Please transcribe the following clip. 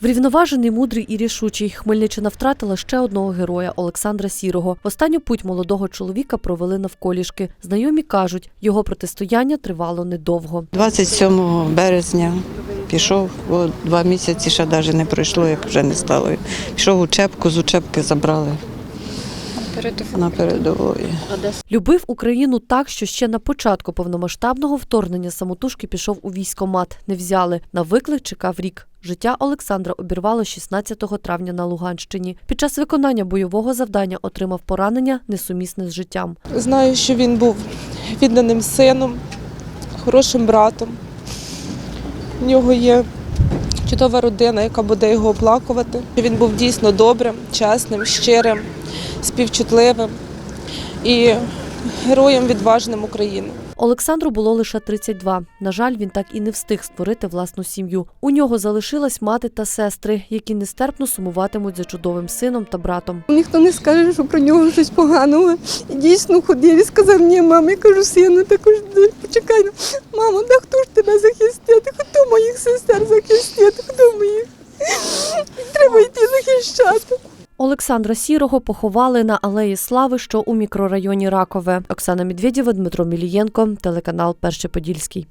Врівноважений, мудрий і рішучий. Хмельниччина втратила ще одного героя Олександра Сірого. Останню путь молодого чоловіка провели навколішки. Знайомі кажуть, його протистояння тривало недовго. 27 березня пішов, бо два місяці ще навіть не пройшло, як вже не стало. Пішов у Чепку, з учебки забрали на передової. Любив Україну так, що ще на початку повномасштабного вторгнення самотужки пішов у військомат. Не взяли. На виклик чекав рік. Життя Олександра обірвало 16 травня на Луганщині. Під час виконання бойового завдання отримав поранення несумісне з життям. Знаю, що він був відданим сином, хорошим братом. У нього є чудова родина, яка буде його оплакувати. Він був дійсно добрим, чесним, щирим, співчутливим і героєм відважним України. Олександру було лише 32. На жаль, він так і не встиг створити власну сім'ю. У нього залишилась мати та сестри, які нестерпно сумуватимуть за чудовим сином та братом. Ніхто не скаже, що про нього щось поганого. І дійсно ходив і сказав, ні, мама, я кажу, сину, також почекай. Мамо, да хто ж тебе захистити? Хто сестер захистити? Хто моїх? Треба йти захищати. Олександра Сірого поховали на алеї Слави, що у мікрорайоні Ракове. Оксана Медведєва, Дмитро Мілієнко, телеканал Перший Подільський.